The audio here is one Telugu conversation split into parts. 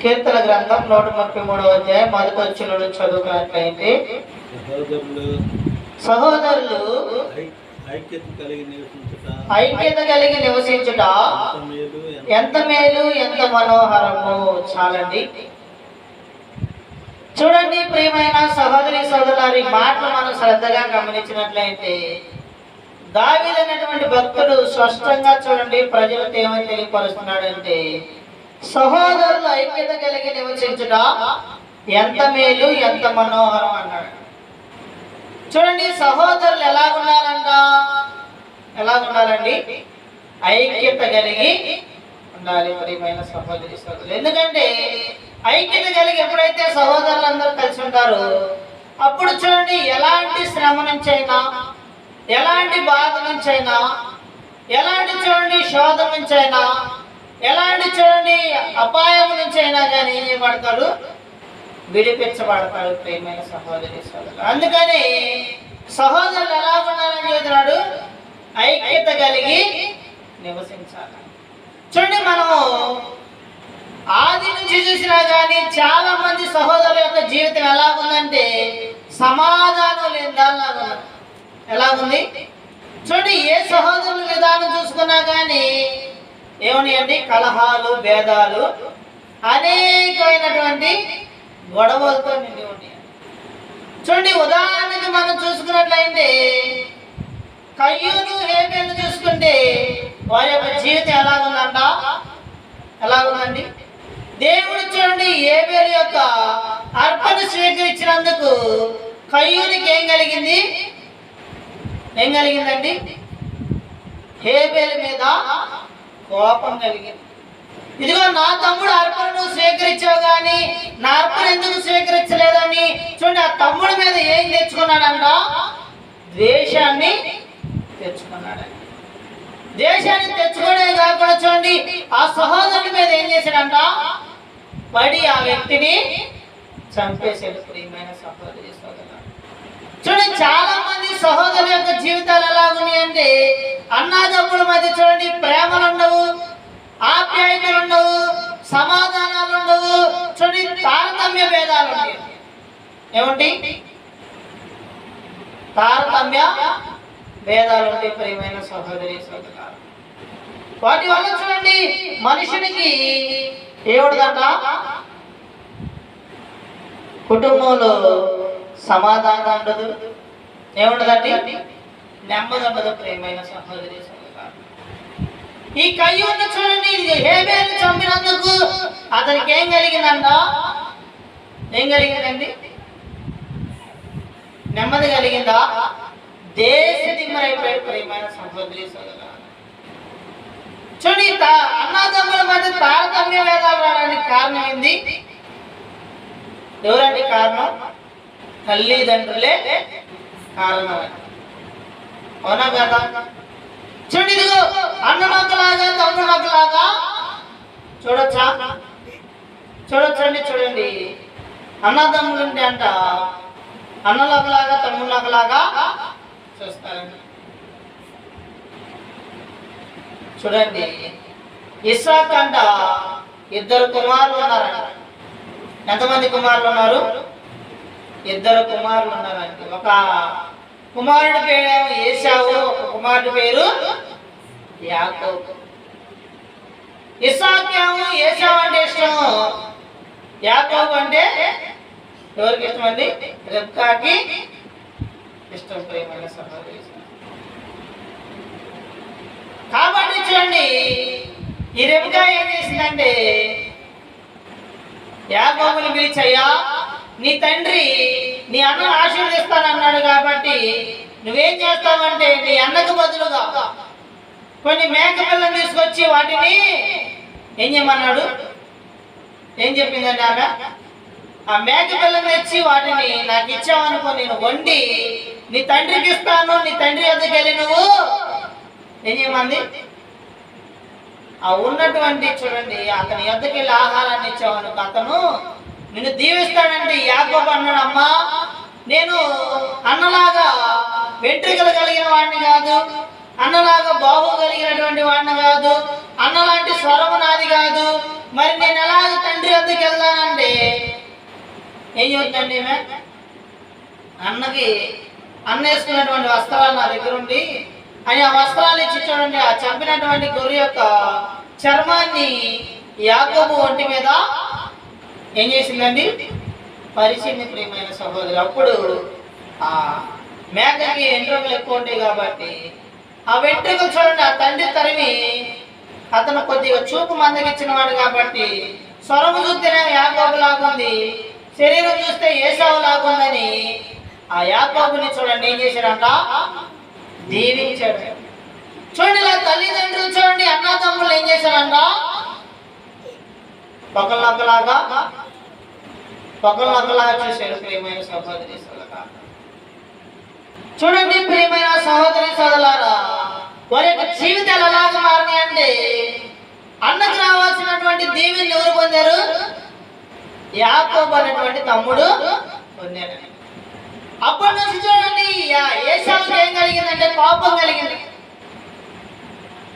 కీర్తన గ్రంథం నూట ముప్పై మూడవ అధ్యాయం మొదటి వచ్చిన చదువుకున్నట్లయితే సహోదరులు ఐక్యత కలిగి నివసించుట ఎంత మేలు ఎంత మనోహరము? చాలండి. చూడండి ప్రియమైన సహోదరి సోదరులారి మాటలు మనం శ్రద్ధగా గమనించినట్లయితే దావిదైనటువంటి భక్తుడు స్పష్టంగా చూడండి ప్రజలకు ఏమని తెలియపరుస్తున్నాడంటే సహోదరులు ఐక్యత కలిగి నివసించుట ఎంత మేలు ఎంత మనోహరం అన్నాడు. చూడండి సహోదరులు ఎలా ఉండాలంట ఎలా ఉండాలండి? ఐక్యత కలిగి ఉండాలి ప్రియమైన సహోదరి సహోదరులు ఎందుకంటే ఐక్యత కలిగి ఎప్పుడైతే సహోదరులందరూ కలిసి ఉంటారో అప్పుడు చూడండి ఎలాంటి శ్రమ నుంచైనా ఎలాంటి బాధ నుంచైనా ఎలాంటి చూడండి శోధ నుంచైనా ఎలాంటి చూడండి అపాయం నుంచైనా కానీ ఏం చేయబడతాడు? విడిపించబడతాడు ప్రేమైన సహోదరి సహోదరులు అందుకని సహోదరులు ఎలా ఉండాలని చెబుతున్నాడు ఐక్యత కలిగి నివసించాలి. చూడండి మనము ఆది నుంచి చూసినా కానీ చాలా మంది సహోదరుల యొక్క జీవితం ఎలా ఉందంటే సమాధానం లేని దానిలాగా ఎలా ఉంది? చూడండి ఏ సహోదరుల విధానం చూసుకున్నా కానీ ఏమున్నాయండి కలహాలు భేదాలు అనేకమైనటువంటి గొడవలతో నిండి ఉన్నాయి. చూడండి ఉదాహరణకి మనం చూసుకున్నట్లయితే కయ్యూరు హేబేలు చూసుకుంటే వారి యొక్క జీవితం ఎలా ఉందంట ఎలా ఉందండి దేవుడు చూడండి ఏబేలు యొక్క అర్పణ స్వీకరించినందుకు కయ్యూరికి ఏం కలిగింది? ఏం కలిగిందండి? హేబేలు మీద కోపం కలిగింది. ఇదిగో నా తమ్ముడు అర్పణను స్వీకరించావు కానీ నా అర్పణ ఎందుకు స్వీకరించలేదని చూడండి ఆ తమ్ముడి మీద ఏం తెచ్చుకున్నాడంట? ద్వేషాన్ని తెచ్చుకున్నాడంట. దేశాన్ని తెచ్చుకోవడమే కాకుండా చూడండి ఆ సహోదరుడి మీద ఏం చేశాడంట? పడి ఆ వ్యక్తిని చంపేశాడు ప్రియమైన సహోదరి సోదరు చూడండి చాలా మంది సహోదరుల యొక్క జీవితాలు ఎలా ఉన్నాయంటే అన్నాదమ్ముల మధ్య చూడండి ప్రేమలు ఉండవు ఆప్యాయతలు ఉండవు సమాధానాలు ఉండవు చూడండి తారతమ్య భేదాలు ఉంటాయి ఏమండి? తారతమ్య భేదాలు ఉంటాయి ప్రియమైన సహోదరి సహోదరు వాటి వల్ల చూడండి మనుషునికి ఏమిటిదంట? కుటుంబంలో సమాధానం ఉండదు. ఏముండదండి? నెమ్మది ఉండదు ప్రియమైన సహోదరి ఈ కయ్యూరిని చూడండి ఇది హేబేలు చంపినందుకు అతనికి ఏం కలిగిందంట? ఏం కలిగిందండి? నెమ్మది కలిగిందా? దేశ దిమ్మరైపోయాడు ప్రియమైన సహోదరి సోదరు చూడండి అన్నదమ్ముల మధ్య తారతమ్య వేదాలు రావడానికి కారణం ఏంది? ఎవరండి కారణం? తల్లిదండ్రులే కారణం అవునా కదా చూడండి ఇదిగో అన్న తమ్ముడు చూడొచ్చా? చూడొచ్చండి చూడండి. అన్నదమ్ములు ఉంటే అంట అన్నలొకలాగా తమ్ముళ్ళొకలాగా చూస్తారండి. చూడండి. ఇస్సాక్ అంట ఇద్దరు కుమారులు ఉన్నారంట. ఎంతమంది కుమారులు ఉన్నారు? ఇద్దరు కుమారులు ఉన్నారండి ఒక కుమారుడి పేరు ఏసావు ఒక కుమారుడి పేరు యాకోబు. ఇస్సాక్ ఏసావు అంటే ఇష్టం యాకోబు అంటే ఎవరికి ఇష్టం అండి? రెబ్కాకి ఇష్టం ప్రేమ కాబట్టి చూడండి ఈ రెబ్కా ఏం చేసిందంటే యాకోబుని పిలిచయ్యా నీ తండ్రి నీ అన్నను ఆశీర్వదిస్తానన్నాడు కాబట్టి నువ్వేం చేస్తావంటే నీ అన్నకు బదులుగా కొన్ని మేక పిల్లలు తీసుకొచ్చి వాటిని ఏం చేయమన్నాడు? ఏం చెప్పిందండి ఆమె? ఆ మేక తెచ్చి వాటిని నాకు ఇచ్చావనుకో నేను వండి నీ తండ్రికి ఇస్తాను నీ తండ్రి వద్దకు వెళ్ళి నువ్వు ఏం చేయమంది? ఆ ఉన్నటువంటి చూడండి అతని వద్దకు వెళ్ళి ఆహారాన్ని ఇచ్చావనుకో అతను నిన్ను దీవిస్తాడంటే యాకోబు అన్నాడు అమ్మా నేను అన్నలాగా వెంట్రుకలు కలిగిన వాడిని కాదు అన్నలాగా బాహు కలిగినటువంటి వాడిని కాదు అన్న లాంటి స్వరము నాది కాదు. మరి నేను ఎలాగ తండ్రి వద్దకు వెళ్తానంటే ఏం చెబుతుందండి ఈమె అన్నకి అన్న వేసుకున్నటువంటి వస్త్రాలు నా దగ్గర ఉండి అని ఆ వస్త్రాలు ఇచ్చి చూడండి ఆ చంపినటువంటి గొర్రె యొక్క చర్మాన్ని యాకోబు ఒంటి మీద ఏం చేసిందండి పరిశీలి ప్రియమైన సహోదరు అప్పుడు ఆ మేకకి వెంట్రుకలు ఎక్కువ ఉంటాయి కాబట్టి ఆ వెంట్రుకలు చూడండి ఆ తండ్రి తరిమి అతను కొద్దిగా చూపు మందగించిన వాడు కాబట్టి సొరము చూస్తేనే యాకోబు లాగుంది శరీరం చూస్తే ఏసావు లాగుందని ఆ యాకోబుని చూడండి ఏం చేశాడంట? దీవించాడు. చూడండి ఇలా తల్లిదండ్రులు చూడండి అన్నా తమ్ముళ్ళు ఏం చేశారంట? ఒకళ్ళొకలాగా ఒకళ్ళొకలాగా చూశారు ప్రియమైన సహోదరి సోదరులారా. చూడండి ప్రియమైన సహోదరి సోదరులారా వారి యొక్క జీవితాలు ఎలాగ మారినాయండి అన్నకు రావాల్సినటువంటి దీవెని ఎవరు పొందారు? యాకోబు అనేటువంటి తమ్ముడు పొందాడు. అప్పటి నుంచి చూడండి యా- ఏసావుకి ఏం కలిగిందంటే కోపం కలిగింది.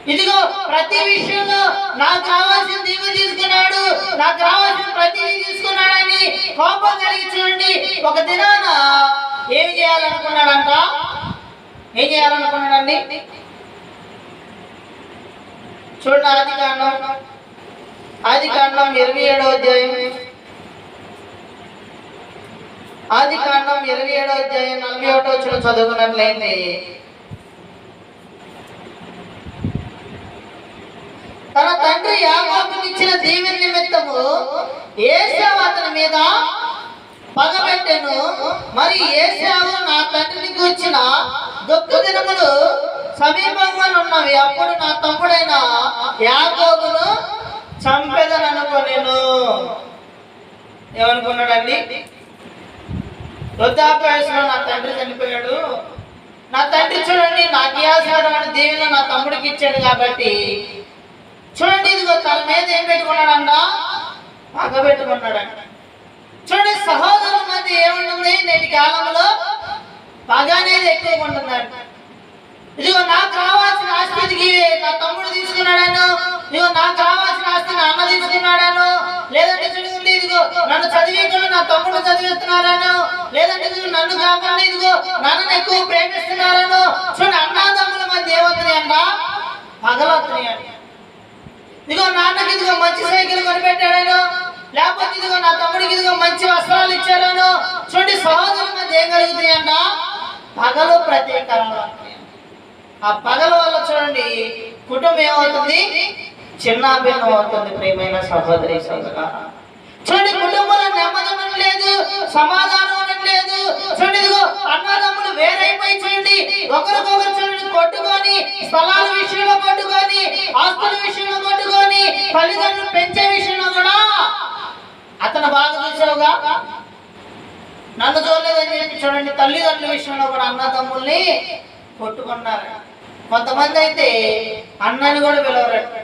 ఇదిగో ప్రతి విషయంలో నాకు కావాల్సిన దీవెన తీసుకున్నాడు నాకు కావాల్సిన ప్రతిదీ తీసుకున్నాడు కోపం కలిగి చూడండి. ఒక దినాన ఏమి చేయాలనుకున్నాడంట? ఏం చేయాలనుకున్నాడండి? చూడండి ఆది కాండం. ఆది కాండం ఇరవై ఏడో అధ్యాయం. ఆది కాండం ఇరవై ఏడో అధ్యాయం నలభై ఒకటో వచ్చిన చదువుకున్నట్లయితే తన తండ్రి యాకోబుకి ఇచ్చిన దీవెన నిమిత్తము ఏసావు అతని మీద పగబెట్టెను. మరి ఏసావు నా తండ్రిని కూర్చిన దుఃఖ దినములు సమీపంగా ఉన్నవి అప్పుడు నా తమ్ముడైన యాకోబును చంపెదననుకోలేను ఏమనుకున్నాడండి? వృద్ధాప్యాసంలో నా తండ్రి చనిపోయాడు. నా తండ్రి చూడండి నాకు ఇవ్వాల్సినటువంటి దీవెన నా తమ్ముడికి ఇచ్చాడు కాబట్టి చూడండి ఇదిగో తన మీద ఏం పెట్టుకున్నాడంట? పగ పెట్టుకున్నాడంట చూడండి సహోదరుల మధ్య ఏముంటుంది? నేటి కాలంలో పగ అనేది ఎక్కువ ఉంటుందంట. ఇదిగో నాకు కావాల్సిన ఆస్తికి నా తమ్ముడు తీసుకున్నాడను. ఇదిగో నాకు కావాల్సిన ఆస్తిని అన్న తీసుకున్నాడను. లేదంటే చూడండి ఇదిగో నన్ను చదివించడం నా తమ్ముడు చదివిస్తున్నారను. లేదంటే నన్ను కాకుండా ఇదిగో నన్ను ఎక్కువ ప్రేమిస్తున్నారను. చూడండి అన్నాదమ్ముల మధ్య ఏమవుతున్నాయంట? అంట ఇదిగో నాన్నకి ఇదిగో మంచి సైకిల్ కొనిపెట్టాడను లేకపోతే ఇదిగో నా తమ్ముడికి ఇదిగో మంచి వస్త్రాలు ఇచ్చారను చూడండి సహోదరుల మధ్య ఏం కలుగుతాయంట పగలు ప్రత్యేకరణ ఆ పగల వల్ల చూడండి కుటుంబం ఏమవుతుంది? చిన్న భిన్నం అవుతుంది ప్రియమైన సహోదరి సహోదర చూడండి కుటుంబంలో నెమ్మది ఉండడం లేదు సమాధానం ఉండడం లేదు. చూడండి ఇదిగో అన్నదమ్ములు వేరైపోయి చూడండి ఒకరికొకరు చూడండి కొట్టుకొని స్థలాల విషయంలో కొట్టుకొని ఆస్తుల విషయంలో కొట్టుకొని తల్లిదండ్రులు పెంచే విషయంలో కూడా అతను బాగా చూసావుగా. నన్ను చూడలేదని చెప్పి చూడండి తల్లిదండ్రుల విషయంలో కూడా అన్నదమ్ముల్ని కొట్టుకున్నారు. కొంతమంది అయితే అన్నని కూడా పిలవరంట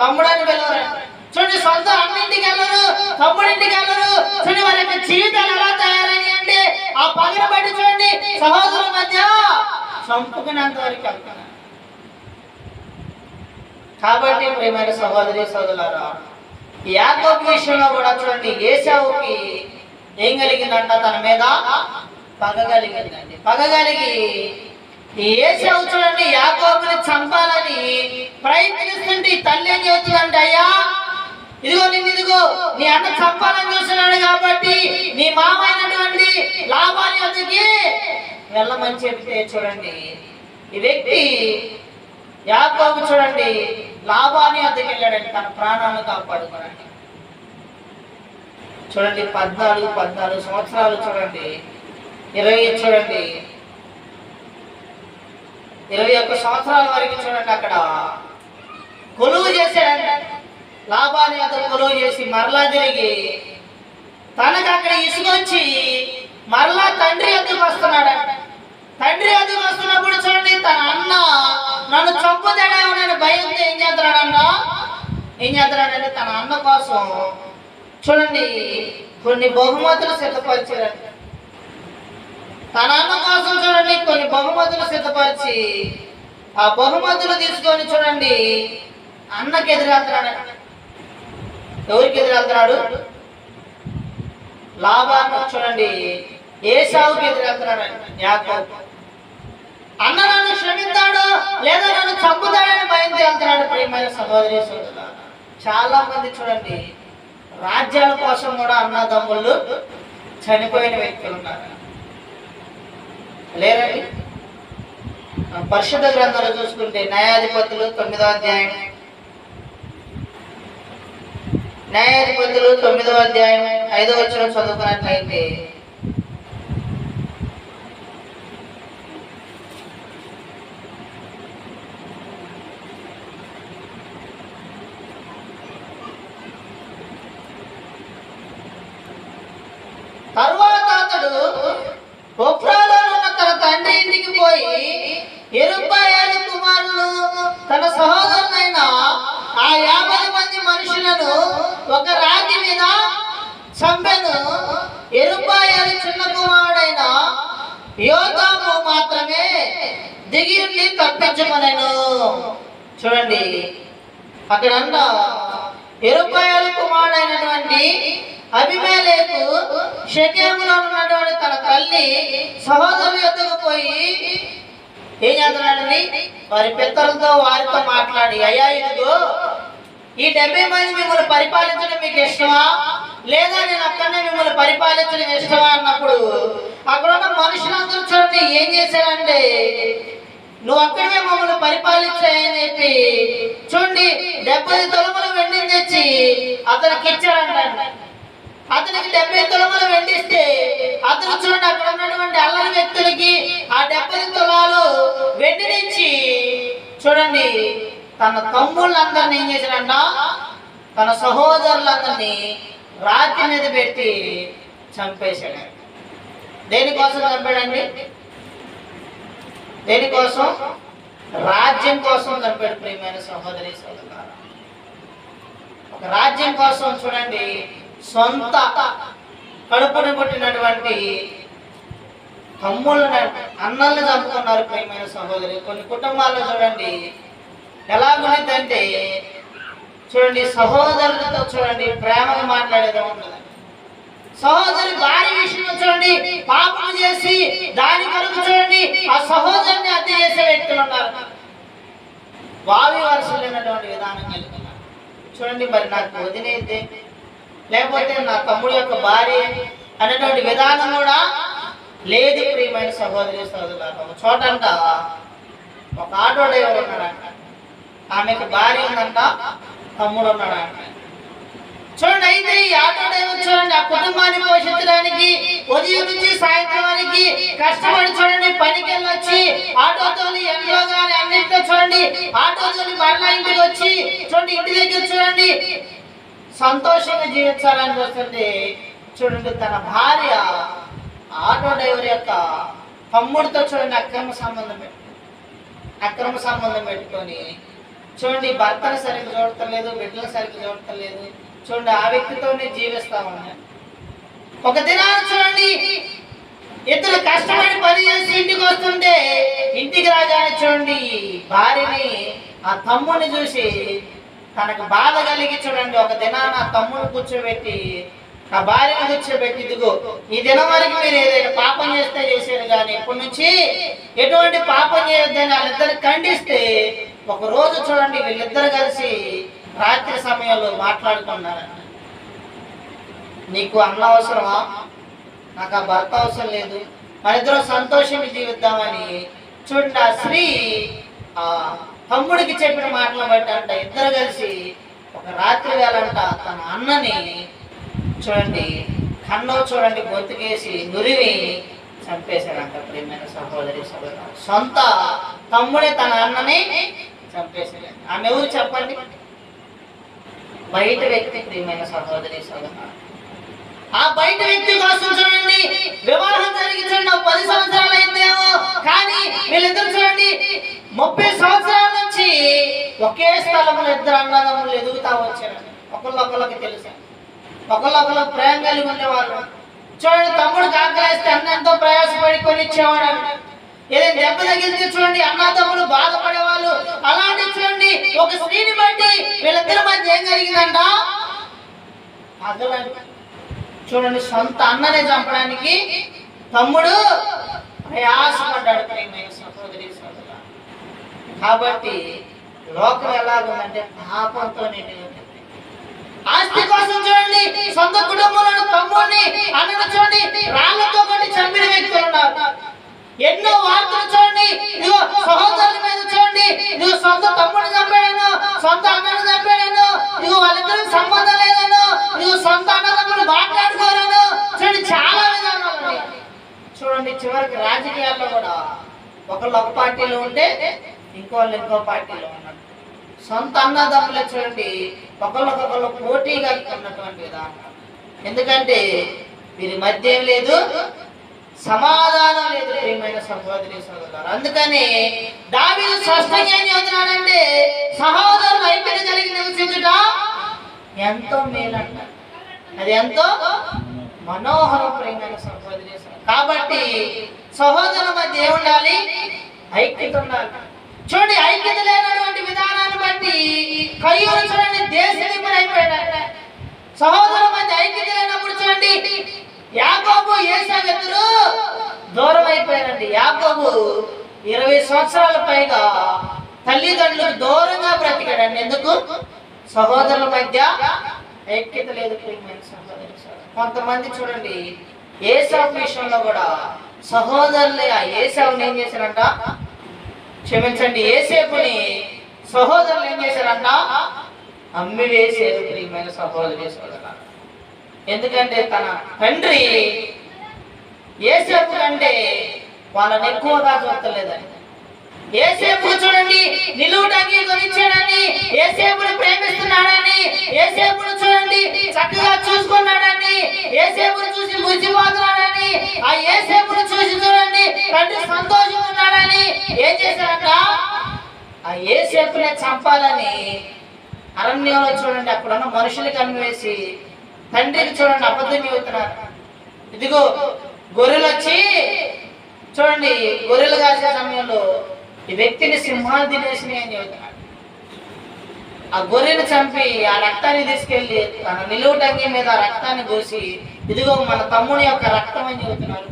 తమ్ముడని పిలవరంట చూడండి సొంత అన్నింటికి వెళ్ళరు తమ్ముడింటికి వెళ్ళరు. చూడండి వాళ్ళ జీవితాలు ఎలా తయారని అంటే ఆ పగల చూడండి సహోదరుల మధ్య చంపుకునేంత వరకు వెళ్తున్నాను. కాబట్టి ప్రేమైన సహోదరి సోదరులారా యాకోబు విషయంలో కూడా చూడండి ఏసావుకి ఏం కలిగిందంట? తన మీద పగ కలిగిందండి. పగ కలిగి ఈ ఏసావు చూడండి యాకోబుని చంపాలని ప్రయత్నిస్తుంటే తల్లి ఏం చెబుతుందంటే అయ్యా ఇదిగో నిన్ను ఇదిగో నీ అన్న చంపాలని చూస్తున్నాడు కాబట్టి నీ మామ అయినటువంటి లాభాన్ని అతనికి వెళ్ళమని చెబితే చూడండి. ఈ వ్యక్తి యాకోబు చూడండి లాభాన్ని వద్దకు వెళ్ళాడండి తన ప్రాణాలను కాపాడుకోవడానికి. చూడండి పద్నాలుగు పద్నాలుగు సంవత్సరాలు చూడండి. ఇరవై చూడండి. ఇరవై ఒక్క సంవత్సరాల వరకు చూడండి అక్కడ. కొలువు చేశాడంట. లాభాన్ని అతను కొలువు చేసి మరలా తిరిగి తనకు అక్కడ ఇసుకొచ్చి మరలా తండ్రి ఎందుకు వస్తున్నాడు? తండ్రి ఎందుకు వస్తున్నప్పుడు చూడండి తన అన్న నన్ను చంపుతాడేమోనని భయంతో ఏం చేస్తున్నాడన్న? ఏం చేస్తున్నాడంటే తన అన్న కోసం చూడండి కొన్ని బహుమతులు సిద్ధపరిచారంట తన అన్న కోసం చూడండి కొన్ని బహుమతులు సిద్ధపరిచి ఆ బహుమతులు తీసుకొని చూడండి అన్నకి ఎదురెళ్తున్నాడు. ఎవరికి ఎదురెళ్తున్నాడు? లాభాన్ని చూడండి ఏసావుకి ఎదురెళ్తున్నాడు యాకోబు అన్న నన్ను క్షమిస్తాడు లేదా నన్ను చంపుతాడని భయంతో వెళ్తున్నాడు ప్రియమైన సహోదరి చాలా మంది చూడండి రాజ్యాల కోసం కూడా అన్నదమ్ముళ్ళు చనిపోయిన వ్యక్తులు ఉన్నారు. లేరండి? ఆ పరిశుద్ధ గ్రంథాలు చూసుకుంటే న్యాయాధిపతులు తొమ్మిదో అధ్యాయం. న్యాయాధిపతులు తొమ్మిదో అధ్యాయం ఐదో వచ్చిన చదువుకున్నట్లయితే తరువాత అతడు ఒఫ్రాలో ఉన్న తన తండ్రి ఇంటికి పోయి ఎరుపాయాల కుమారులు తన సహోదరులైన ఆ యాభై మంది మనుషులను ఒక రాతి మీద చంపెను. ఎరుపాయాల చిన్న కుమారుడైన యోధాము మాత్రమే దిగి తప్పించమనేను చూడండి అక్కడ అన్న కుమారుడైనటువంటి అభిమేలేకు షకేములో ఉన్నటువంటి తన తల్లి సహోదరు యొక్కకు పోయి ఏం చేస్తున్నాడని వారి పిత్తలతో వారితో మాట్లాడి అయ్యా ఇదిగో ఈ డెబ్బై మంది మిమ్మల్ని పరిపాలించడం మీకు ఇష్టమా? లేదా నేను అక్కడనే మిమ్మల్ని పరిపాలించడం ఇష్టమా? అన్నప్పుడు అక్కడ ఉన్న మనుషులందరూ చూడండి ఏం చేశారంటే నువ్వు అక్కడే మమ్మల్ని పరిపాలించాయని చెప్పి చూడండి డెబ్బై తొలములు వెండి తెచ్చి అతనికి ఇచ్చారంట. అతనికి డెబ్బై తులములు వెండిస్తే అతను చూడండి అక్కడ ఉన్నటువంటి అల్లరి వ్యక్తులకి ఆ డెబ్బై తులాలు వెండినిచ్చి చూడండి తన తమ్ముళ్ళందరినీ ఏం చేశాడంట? తన సహోదరులందరినీ రాతి మీద పెట్టి చంపేశాడు. దేనికోసం చంపాడండి? దేనికోసం? రాజ్యం కోసం చంపాడు ప్రియమైన సహోదరి సహోదరు ఒక రాజ్యం కోసం చూడండి సొంత కడుపుని పుట్టినటువంటి తమ్ముళ్ళని అన్నల్ని చంపుకున్నారు ప్రియమైన సహోదరి. కొన్ని కుటుంబాల్లో చూడండి ఎలా ఉండదంటే చూడండి సహోదరులతో చూడండి ప్రేమగా మాట్లాడేది ఉండదు సహోదరి భార్య విషయంలో చూడండి పాపం చేసి దాని కొరకు చూడండి ఆ సహోదరుని హత్య చేసే వ్యక్తులు ఉన్నారు. వావి వరుసలు లేనటువంటి విధానం కలిగి చూడండి మరి నాకు వదిలేదే లేకపోతే నా తమ్ముడు యొక్క భార్య అనేటువంటి విధానం కూడా లేదు ప్రియమైన సహోదరి సహోదరులు ఒక చోటంట ఒక ఆటో డ్రైవర్ ఉన్నాడంట. ఆమెకు భార్య ఉందంట తమ్ముడు ఉన్నాడంట. చూడండి అయితే ఈ ఆటో డ్రైవర్ చూడండి ఆ కుటుంబాన్ని పోషించడానికి ఉదయం నుంచి సాయంత్రం వరకు కష్టపడి చూడండి పనికి వెళ్ళొచ్చి ఆటోతోని ఎండలో కానీ అన్నింటిలో చూడండి ఆటోతోని మరలా ఇంటికి వచ్చి చూడండి ఇంటి దగ్గర చూడండి సంతోషంగా జీవించాలని చూస్తుంటే చూడండి తన భార్య ఆటో డ్రైవర్ యొక్క తమ్ముడితో చూడండి అక్రమ సంబంధం పెట్టు అక్రమ సంబంధం పెట్టుకొని చూడండి భర్తను సరిగ్గా చూడటలేదు బిడ్డలు సరిగ్గా చూడటలేదు. చూడండి ఆ వ్యక్తితోనే జీవిస్తా ఉన్నాను ఒక దినాన్ని చూడండి ఇద్దరు కష్టపడి పని చేసి ఇంటికి వస్తుంటే ఇంటికి రాగానే చూడండి భార్యని ఆ తమ్ముడిని చూసి తనకు బాధ కలిగి చూడండి ఒక దినాన తమ్ముడు కూర్చోబెట్టి ఆ భార్యను కూర్చోబెట్టి ఇదిగో ఈ దినం వరకు మీరు ఏదైనా పాపం చేస్తే చేశారు కానీ ఇప్పటి నుంచి ఎటువంటి పాపం చేయొద్దని వాళ్ళిద్దరు ఖండిస్తే ఒక రోజు చూడండి వీళ్ళిద్దరు కలిసి రాత్రి సమయంలో మాట్లాడుకున్నారంట. నీకు అన్న అవసరమా? నాకు ఆ భర్త అవసరం లేదు. మనిద్దరం సంతోషం జీవిద్దామని చూడండి ఆ స్త్రీ ఆ తమ్ముడికి చెప్పిన మాటలు బట్టి అంట ఇద్దరు కలిసి ఒక రాత్రి వేళంట తన అన్నని చూడండి కన్ను చూడండి గొంతుకేసి నురివి చంపేశాడంట ప్రియమైన సహోదరి సహోదరు సొంత తమ్ముడే తన అన్నని చంపేశాడు ఆమె ఎవరు చెప్పండి? బయట వ్యక్తి ప్రియమైన సహోదరి సహోదరు ఆ బయట వ్యక్తి కోసం చూడండి. వివాహం జరిగి చూడండి పది సంవత్సరాలు అయిందేమో. కానీ వీళ్ళిద్దరు చూడండి ముప్పై సంవత్సరాల నుంచి ఒకే స్థలంలో ఇద్దరు అన్నదమ్ములు ఎదుగుతా వచ్చారు. ఒకళ్ళొకళ్ళకి తెలుసు? ఒకళ్ళొకళ్ళు ప్రేమ కలిగి ఉండేవాళ్ళు. చూడండి తమ్ముడు కాకలేస్తే అన్న ఎంతో ప్రయాసపడి కొని ఇచ్చేవాడు ఏదైనా దెబ్బ తగిలితే చూడండి అన్నదమ్ములు బాధపడేవాళ్ళు. అలాంటి చూడండి ఒక స్త్రీని బట్టి వీళ్ళిద్దరి మధ్య ఏం జరిగిందంట? అర్థమైంది? చూడండి సొంత అన్ననే చంపడానికి తమ్ముడు ప్రయాసపడ్డాడు ప్రేమైన సహోదరి కాబట్టి లోకం ఎలాగుందంటే పాపంతో ఆస్తి కోసం చూడండి సొంత కుటుంబంలో తమ్ముడిని అన్నను చూడండి రాళ్ళతో కొన్ని చంపిన వ్యక్తులు ఉన్నారు ఎన్నో వార్తలు చూడండి. ఇదిగో సహోదరుల మీద చూడండి. ఇదిగో సొంత తమ్ముడు చంపాడను సొంత అన్నను చంపాడను ఇదిగో వాళ్ళిద్దరికి సంబంధం లేదను ఇదిగో సొంత అన్నదమ్ములు మాట్లాడుకోలేను చూడండి చాలా విధానాలు ఉన్నాయి. చూడండి చివరికి రాజకీయాల్లో కూడా ఒకళ్ళు ఒక పార్టీలో ఉంటే ఇంకోళ్ళు ఇంకో పార్టీలో ఉన్నారు సొంత అన్నదమ్ములు చూడండి ఒకళ్ళకొకళ్ళు పోటీగా ఉన్నటువంటి విధానం. ఎందుకంటే వీరి మధ్య ఏం లేదు? సమాధానం లేదు ప్రియమైన సహోదరి సహోదరు అందుకని దావీదు స్పష్టంగా ఏం చెబుతున్నాడంటే సహోదరులు ఐక్యత కలిగి నివసించుట ఎంతో మేలంట. అది ఎంతో మనోహరం ప్రియమైన సహోదరి సహోదరు. కాబట్టి సహోదరుల మధ్య ఏముండాలి? ఐక్యత ఉండాలి. చూడండి ఐక్యత లేనటువంటి విధానాన్ని బట్టి కయ్యూరు చూడండి దేశ అయిపోయాడు సహోదరుల మధ్య ఐక్యత లేనప్పుడు చూడండి యాకోబు ఏసాగతులు దూరం అయిపోయారండి యాకోబు ఇరవై సంవత్సరాల పైగా తల్లిదండ్రులకు దూరంగా బ్రతికాడండి. ఎందుకు? సహోదరుల మధ్య ఐక్యత లేదు. కొంతమంది చూడండి ఏసావు విషయంలో కూడా సహోదరులే ఆ ఏసావుని ఏం చేశారంట? క్షమించండి ఏసేపుని సహోదరులు ఏం చేశారంట? అమ్మి వేసేది ప్రియమైన సహోదరు సోదరు ఎందుకంటే తన తండ్రి ఏసేపు కంటే వాళ్ళని ఎక్కువగా చూస్తలేదని. ఏసేపు చూడండి నిలువుటంగి కొనిచ్చాడని ఏసేపుని ప్రేమిస్తున్నాడని ఏసేపును చూడండి చక్కగా చూసుకున్నాడని ఏసేపును చూసి మురిచిపోతున్నాడని ఆ ఏసేపును చూసి చూడండి తండ్రి సంతోషం ఉన్నాడని ఏం చేశారంట? ఆ ఏసేపునే చంపాలని అరణ్యంలో చూడండి అక్కడ ఉన్న మనుషులకి అన్వేసి తండ్రికి చూడండి అబద్ధం చెబుతున్నారు. ఇదిగో గొర్రెలు వచ్చి చూడండి గొర్రెలు కాసే సమయంలో ఈ వ్యక్తిని సింహాలు తినేసినాయి అని చెబుతున్నాడు ఆ గొర్రెను చంపి ఆ రక్తాన్ని తీసుకెళ్ళి తన నిలువుటంగి మీద ఆ రక్తాన్ని కోసి ఇదిగో మన తమ్ముని యొక్క రక్తం అని చెబుతున్నారు.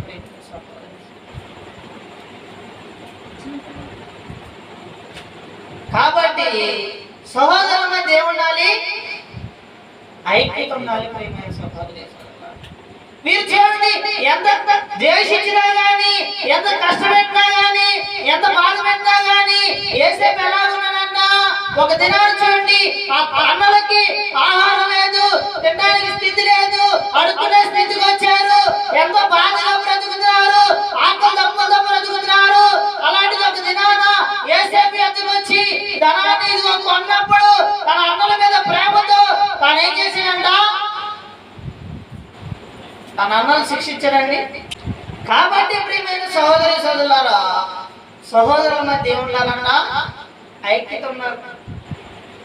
కాబట్టి సహోదరుల దేవుండాలి ఐక్యత ఉండాలి ప్రియమైన సహోదరి మీరు చూడండి ఎంత ద్వేషించినా గాని ఎంత కష్టపెట్టినా గాని ఎంత బాధ పెట్టినా గాని ఏసేపు ఎలా ఉన్నానన్నా ఒక దినాన్ని చూడండి. ఆ అన్నలకి ఆహారం లేదు తినడానికి స్థితి లేదు అడుక్కునే స్థితికి వచ్చారు. ఎంతో బాధగా బ్రతుకుతున్నారు. ఆకలి దప్పు దప్పు బ్రతుకుతున్నారు అలాంటిది ఒక దినాన ఏసేపు ఎత్తుకు వచ్చి ధనాన్ని ఇదిగో కొన్నప్పుడు తన అన్నల మీద ప్రేమతో తాను ఏం చేసిందంట తన అన్నలు శిక్షించారండి కాబట్టి ప్రియమైన సహోదరి సోదరులారా సహోదరుల మధ్య ఏముండాలన్నా ఐక్యత ఉన్నారు.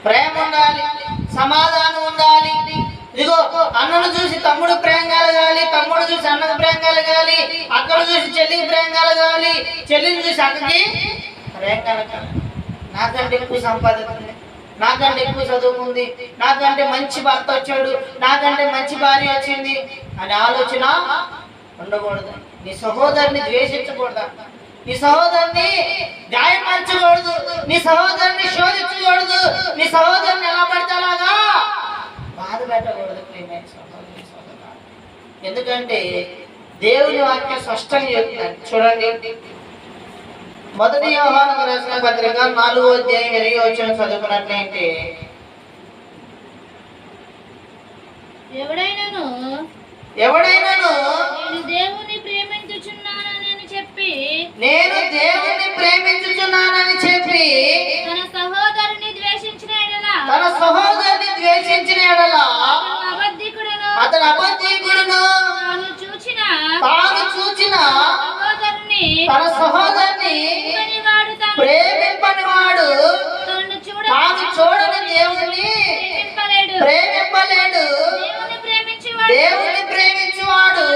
ప్రేమ ఉండాలి సమాధానం ఉండాలి. ఇదిగో అన్నను చూసి తమ్ముడు ప్రేమ కలగాలి తమ్ముడు చూసి అన్నకు ప్రేమ కలగాలి అక్కను చూసి చెల్లికి ప్రేమ కలగాలి చెల్లిని చూసి అక్కకి ప్రేమ కలగాలి. నాకంటే ఎక్కువ సంపాదన ఉంది నాకంటే ఎక్కువ చదువుకుంది నాకంటే మంచి భర్త వచ్చాడు. నాకంటే మంచి భార్య వచ్చింది. అనే ఆలోచన ఉండకూడదు. నీ సహోదరుని ద్వేషించకూడదు. నీ సహోదరుని గాయపరచకూడదు. నీ సహోదరుని శోధించకూడదు. నీ సహోదరుని ఎలా పడతాలాగా అలాగా? బాధ పెట్టకూడదు ప్రియమైన సహోదరి ఎందుకంటే దేవుని వాక్యం స్పష్టంగా చెప్తున్నాడు చూడండి. మొదటి యోహాను రాసిన పత్రిక నాలుగో అధ్యాయం ఇరవై వచ్చిన చదువుకున్నట్లయితే. ఎవడైనాను? ఎవడైనాను? నేను దేవుని ప్రేమించుచున్నానని చెప్పి. నేను దేవుని ప్రేమించుచున్నానని చెప్పి. తన సహోదరుని ద్వేషించిన ఎడల. తన సహోదరుని ద్వేషించిన ఎడల. అతడు అబద్ధికుడును. అతను అబద్ధికుడును. తాను చూచిన. తాను చూచిన. సహోదరుని తన సహోదరుని ప్రేమింపని వాడు తాను చూడని దేవుని ప్రేమింపలేడు. దేవుని ప్రేమించువాడు.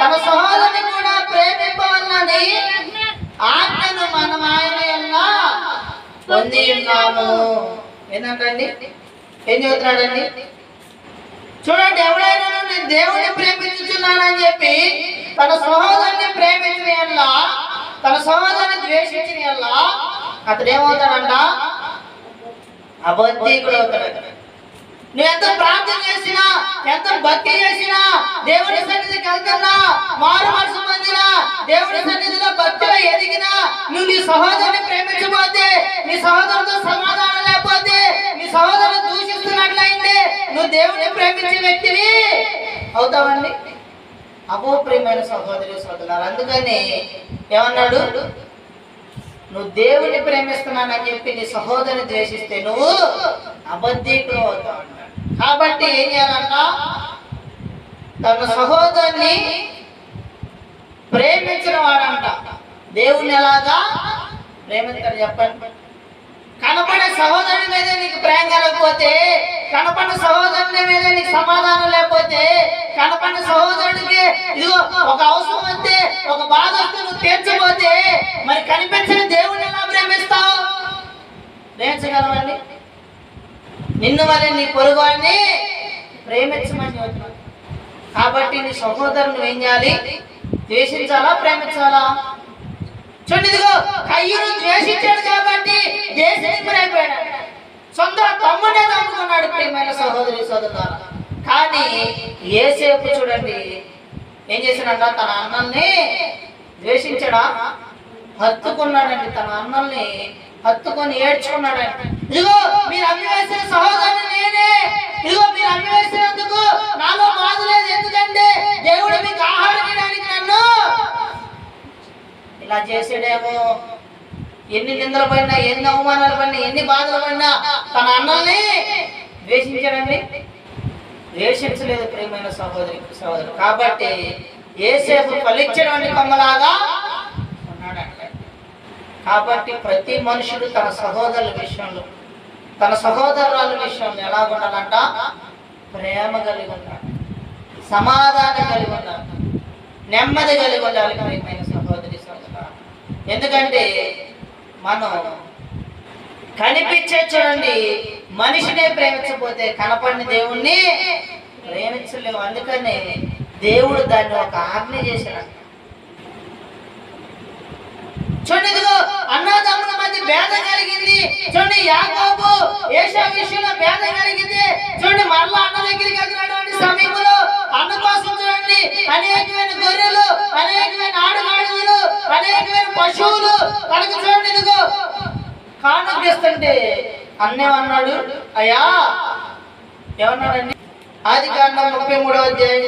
తన సహోదరుని కూడా ప్రేమింపవన్నది ఆజ్ఞను మనం ఆయన పొంది ఉన్నాము. ఏంటంటండి? ఏం చెబుతున్నాడండి చూడండి ఎవడైనా నేను దేవుడిని ప్రేమించుతున్నానని చెప్పి తన సహోదరుని ప్రేమించిన ఎల్లా తన సహోదరుని ద్వేషించిన ఎల్లా అతడు ఏమవుతాడంట అబద్ధీకుడు అవుతాడు నువ్వు ఎంత ప్రార్థన చేసినా ఎంత భక్తి చేసినా దేవుని సన్నిధికి వెళ్తున్నా మారు మనసు పొందినా దేవుని సన్నిధిలో భక్తిలో ఎదిగినా నువ్వు నీ సహోదరుని ప్రేమించబోతే నీ సహోదరుతో సమాధానం లేకపోతే నీ సహోదరుని దూషిస్తున్నట్లయింది నువ్వు దేవుని ప్రేమించే వ్యక్తివి అవుతావండి. అపోప్రియమైన సహోదరి సోదరులు అందుకని ఏమన్నాడు? నువ్వు దేవుని ప్రేమిస్తున్నానని చెప్పి నీ సహోదరుని ద్వేషిస్తే నువ్వు అబద్ధీకులు అవుతావు కాబట్టి ఏం చేయాలంట? తన సహోదరుని ప్రేమించిన వాడంట. దేవుని ఎలాగా ప్రేమించారు చెప్పండి. కనపడే సహోదరుడి మీద నీకు ప్రేమ కలగకపోతే కనపడిన సహోదరుని మీద నీకు సమాధానం లేకపోతే కనపడిన సహోదరుడికి ఇదిగో ఒక అవసరం వస్తే ఒక బాధ వస్తే నువ్వు తీర్చబోతే మరి కనిపించిన దేవుడిని ఎలా ప్రేమిస్తావు? ప్రేమించగలవండి నిన్ను మరి నీ పొరుగువాడిని ప్రేమించమని చెబుతున్నాడు కాబట్టి నీ సహోదరుని ఏం చేయాలి? ద్వేషించాలా? ప్రేమించాలా? చూడండి ఇదిగో కయ్యూరు ద్వేషించాడు కాబట్టి దేశింపరైపోయాడు సొంత తమ్ముడే నమ్ముకున్నాడు ప్రియమైన సహోదరి సోదరులారా. కానీ ఏసేపు చూడండి ఏం చేశాడంట? తన అన్నల్ని ద్వేషించడా? హత్తుకున్నాడండి తన అన్నల్ని హత్తుకొని ఏడ్చుకున్నాడండి. ఇదిగో మీరు అమ్మివేసిన సహోదరుని నేనే. ఇదిగో మీరు అమ్మి వేసినందుకు బాధ లేదు ఎందుకంటే దేవుడు మీకు ఆహారం ఇవ్వడానికి నన్ను ఇలా చేసాడేమో ఎన్ని నిందలు పడినా ఎన్ని అవమానాలు పడినా ఎన్ని బాధలు పడినా తన అన్నల్ని ద్వేషించాడండి. ద్వేషించలేదు ప్రేమైన సహోదరి సహోదరు. కాబట్టి ఏసేపు ఫలించడం కొమ్మలాగా ఉన్నాడంట కాబట్టి ప్రతి మనుషుడు తన సహోదరుల విషయంలో తన సహోదరుల విషయంలో ఎలా ఉండాలంట? ప్రేమ కలిగి ఉండాలి. సమాధానం కలిగి ఉండాలి. నెమ్మది కలిగి ఉండాలి ప్రియమైన సహోదరి సహోదరు. ఎందుకంటే మనం కనిపించే చూడండి మనిషినే ప్రేమించకపోతే కనపడిన దేవుణ్ణి ప్రేమించలేము. అందుకని దేవుడు దాన్ని ఒక ఆజ్ఞ చేశాడు. చూడండి ఇదిగో అన్నదమ్ముల మధ్య భేదం కలిగింది. చూడండి యాకోబు ఏషా విషయంలో భేదం కలిగింది. చూడండి మరలా అన్న దగ్గరికి వెళ్తున్నటువంటి సమయంలో అన్న కోసం చూడండి అనేకమైన గొర్రెలు అనేకమైన ఆడగాడులు అనేకమైన పశువులు. మనకు చూడండి ఇదిగో కానుకిస్తుంటే అన్నేమన్నాడు? అయ్యా ఏమన్నాడండి? ఆది కాండం ముప్పై మూడవ అధ్యాయం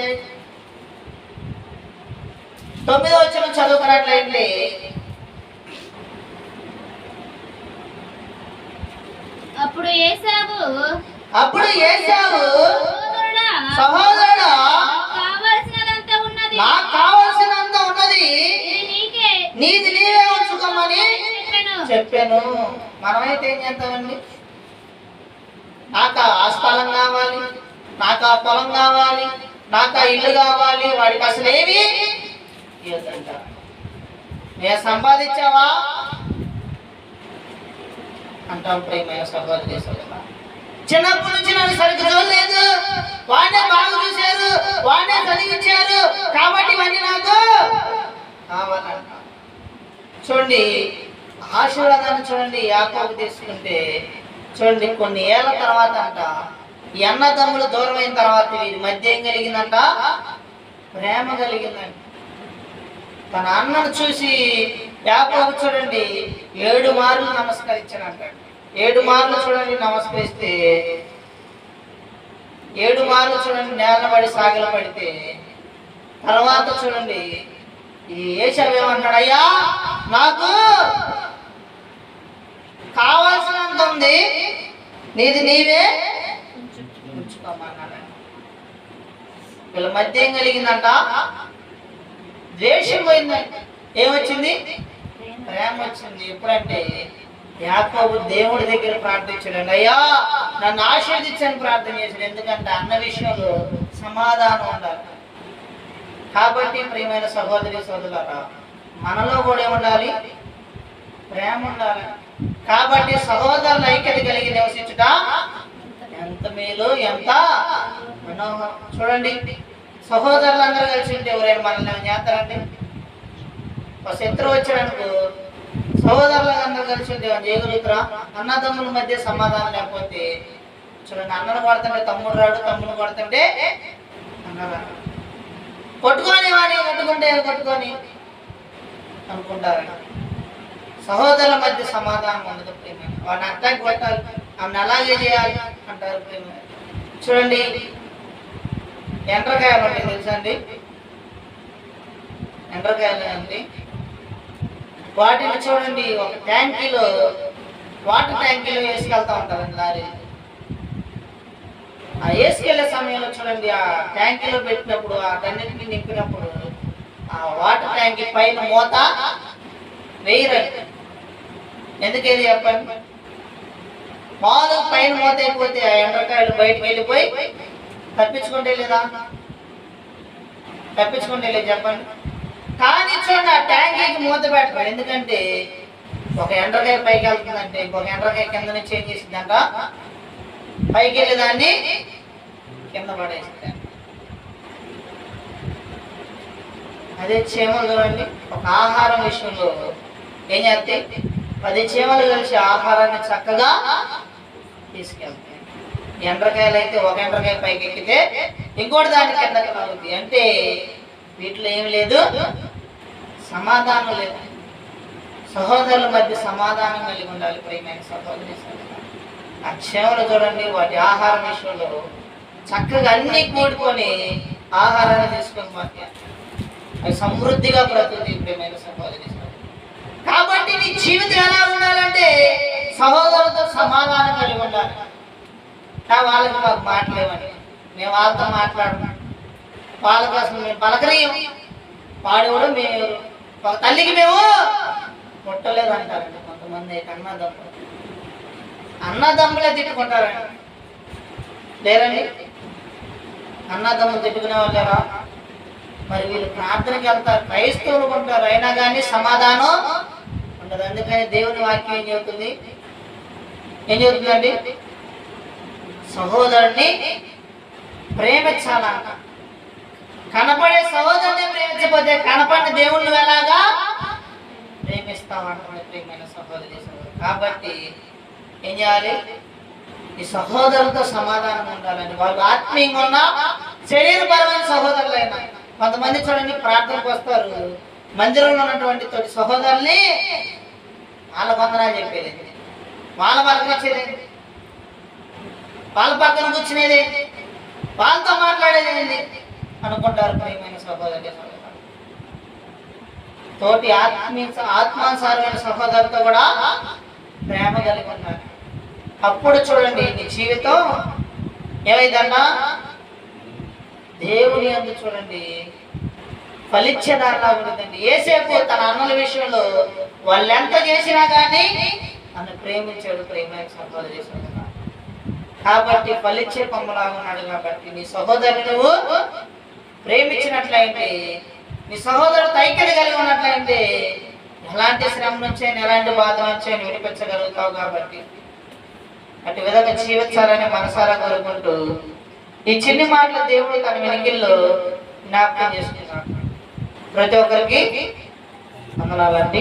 తొమ్మిదో వచ్చిన చదువుకున్నట్లయితే అప్పుడు ఏసావు? అప్పుడు ఏసావు? సహోదరుడా ఉన్నది. నాకు కావలసినంత ఉన్నది. నీది నీవే ఉంచుకోమని చెప్పాను. మనమైతే ఏం చేస్తామండి? నాకు ఆ స్థలం కావాలి నాకు ఆ పొలం కావాలి నాకు ఆ ఇల్లు కావాలి వాడికి అసలు ఏమి నేను సంపాదించావా? అంటాం ప్రియమైన సహోదరి సోదరులా. చిన్నప్పటి నుంచి నన్ను సరిగ్గా చూడలేదు వాడినే బాగా చూశారు వాడినే చదివించారు కాబట్టి ఇవన్నీ నాకు చూడండి ఆశీర్వాదాన్ని చూడండి యాకోబు తీసుకుంటే చూడండి కొన్ని ఏళ్ళ తర్వాత అంట ఈ అన్నదమ్ములు దూరం అయిన తర్వాత వీరి మధ్య ఏం కలిగిందంట? ప్రేమ కలిగిందంట. తన అన్నను చూసి యాకోబు చూడండి ఏడు మార్లు నమస్కరించాడంట ఏడు మార్లు చూడండి నమస్కరిస్తే ఏడు మార్లు చూడండి నేలబడి సాగిల పడితే తర్వాత చూడండి ఈ ఏషావు ఏమంటాడు అయ్యా నాకు కావాల్సినంత ఉంది నీది నీవే. ఉంచుకోమన్నాడు. వీళ్ళ మధ్య ఏం కలిగిందంట? ద్వేషం పోయిందంట. ఏమొచ్చింది? ప్రేమ వచ్చింది ఎప్పుడంటే యాకోబు దేవుడి దగ్గర ప్రార్థించాడు అయ్యా నన్ను ఆశీర్దించని ప్రార్థన చేశాడు. ఎందుకంటే అన్న విషయంలో సమాధానం ఉండాలి. కాబట్టి ప్రియమైన సహోదరి సోదరులారా మనలో కూడా ఏముండాలి? ప్రేమ ఉండాలి. కాబట్టి సహోదరుల ఐక్యత కలిగి నివసించుట ఎంత మేలు ఎంత మనోహరం. చూడండి సహోదరులందరూ కలిసి ఉంటే ఎవరైనా మనల్ని చేస్తారండి ఒక శత్రువు వచ్చాడనుకో సహోదరులందరూ కలిసి ఉండేవాడు ఏమైనా అన్నదమ్ముల మధ్య సమాధానం లేకపోతే చూడండి అన్నను కొడుతుంటే తమ్ముడు రాడు తమ్ముడు కొడుతుంటే అన్నరాడు కొట్టుకొని వాడిని కొట్టుకుంటే కొట్టుకొని? అనుకుంటారు సహోదరుల మధ్య సమాధానం ఉండదు ప్రేమ. వాడిని అర్థం కొట్టాలి. ఆమెను అలాగే చేయాలి అంటారు ప్రేమ. చూడండి ఎండ్రకాయలు ఉంటాయి తెలుసా అండి? ఎండ్రకాయలు అండి. వాటిని చూడండి ఒక ట్యాంకీలో వాటర్ ట్యాంకీలో వేసుకెళ్తా ఉంటారండి లారీ. ఆ వేసుకెళ్ళే సమయంలో చూడండి ఆ ట్యాంకీలో పెట్టినప్పుడు ఆ టన్నిటిని నింపినప్పుడు ఆ వాటర్ ట్యాంకీ పైన మూత వేయరండి ఎందుకేది చెప్పండి? మామూలు పైన మూత అయిపోతే ఆ ఎండ్రకాయలు బయటకు వెళ్ళిపోయి తప్పించుకుంటే లేదా? తప్పించుకుంటే లేదు చెప్పండి? కానీ చూడండి ఆ ట్యాంకీకి మూత పెట్టరు ఎందుకంటే ఒక ఎండ్రకాయ పైకి వెళ్తుందంటే ఇంకొక ఎండ్రకాయ కింద నుంచి చేసిందంట పైకి వెళ్ళి దాన్ని కింద పడేసిందంట అదే చీమలు చూడండి ఒక ఆహారం విషయంలో ఏం చేస్తే పది చీమలు కలిసి ఆహారాన్ని చక్కగా తీసుకెళ్తాయి. ఎండ్రకాయలు అయితే ఒక ఎండ్రకాయ పైకి ఎక్కితే ఇంకోటి దాని కిందకి అవుతుంది అంటే వీటిలో ఏమి లేదు? సమాధానం లేదు. సహోదరుల మధ్య సమాధానం కలిగి ఉండాలి ప్రేమైన సహోదరి సహోదరులు. ఆ క్షేమలు చూడండి వాటి ఆహారం విషయంలో చక్కగా అన్ని కూడుకొని ఆహారాన్ని తీసుకొని మధ్య అవి సమృద్ధిగా బ్రతుకుతుంది ప్రేమైన సహోదరి కాబట్టి నీ జీవితం ఎలా ఉండాలంటే సహోదరులతో సమాధానం కలిగి ఉండాలి. వాళ్ళకి మాకు మాట్లాడమని మేము వాళ్ళతో మాట్లాడుకుంటాం పాల అసలు మేము పలకరీయం. వాడు కూడా మేము తల్లికి మేము ముట్టలేదు అంటారండి కొంతమంది అన్నదమ్ములు అన్నదమ్ములే తిట్టుకుంటారండి. లేరండి అన్నదమ్ములు తిట్టుకునే వాళ్ళారా మరి వీళ్ళు ప్రార్థనకి వెళ్తారు క్రైస్తవులు ఉంటారు. అయినా కానీ సమాధానం ఉండదు. అందుకని దేవుని వాక్యం ఏం చెబుతుంది? ఏం చెబుతుందండి? సహోదరుణ్ణి ప్రేమించాలంట. కనపడే సహోదరుని ప్రేమించకపోతే కనపడిన దేవుళ్ళు ఎలాగా ప్రేమిస్తామంటే ప్రేమైన సహోదరి కాబట్టి ఏం చేయాలి? ఈ సహోదరులతో సమాధానం ఉండాలని వాళ్ళు ఆత్మీయంగా ఉన్న శరీరపరమైన సహోదరులైనా కొంతమంది చూడండి ప్రార్థనకు వస్తారు. మందిరంలో ఉన్నటువంటి తోటి సహోదరుల్ని వాళ్ళ వందనాలు చెప్పేది వాళ్ళ పలకరించేది వాళ్ళ పక్కన కూర్చునేది వాళ్ళతో మాట్లాడేది అనుకుంటారు ప్రియమైన సహోదరి తోటి ఆత్మీయ ఆత్మానుసారమైన సహోదరులతో కూడా ప్రేమ కలిగి ఉన్నారు. అప్పుడు చూడండి నీ జీవితం ఏమైందన్నా? దేవుని అందు చూడండి ఫలిచ్చేదారులా ఉంటుందండి. ఏసేపు తన అన్నల విషయంలో వాళ్ళు ఎంత చేసినా కానీ నన్ను ప్రేమించాడు ప్రేమ సహోదరి సహోదరు కాబట్టి ఫలించే కొమ్మలాగా ఉన్నాడు కాబట్టి నీ సహోదరుని నువ్వు ప్రేమించినట్లయితే నీ సహోదరుడు ఐక్యత కలిగి ఉన్నట్లయితే ఎలాంటి శ్రమ నుంచి ఎలాంటి బాధ నుంచి విడిపించగలుగుతావు కాబట్టి. అటు విధంగా జీవించాలని మనసారా కోరుకుంటూ ఈ చిన్ని మాటలు దేవుడు తన వెనుకల్లో జ్ఞాపకం చేసుకున్నాడు. ప్రతి ఒక్కరికి వందనాలండి.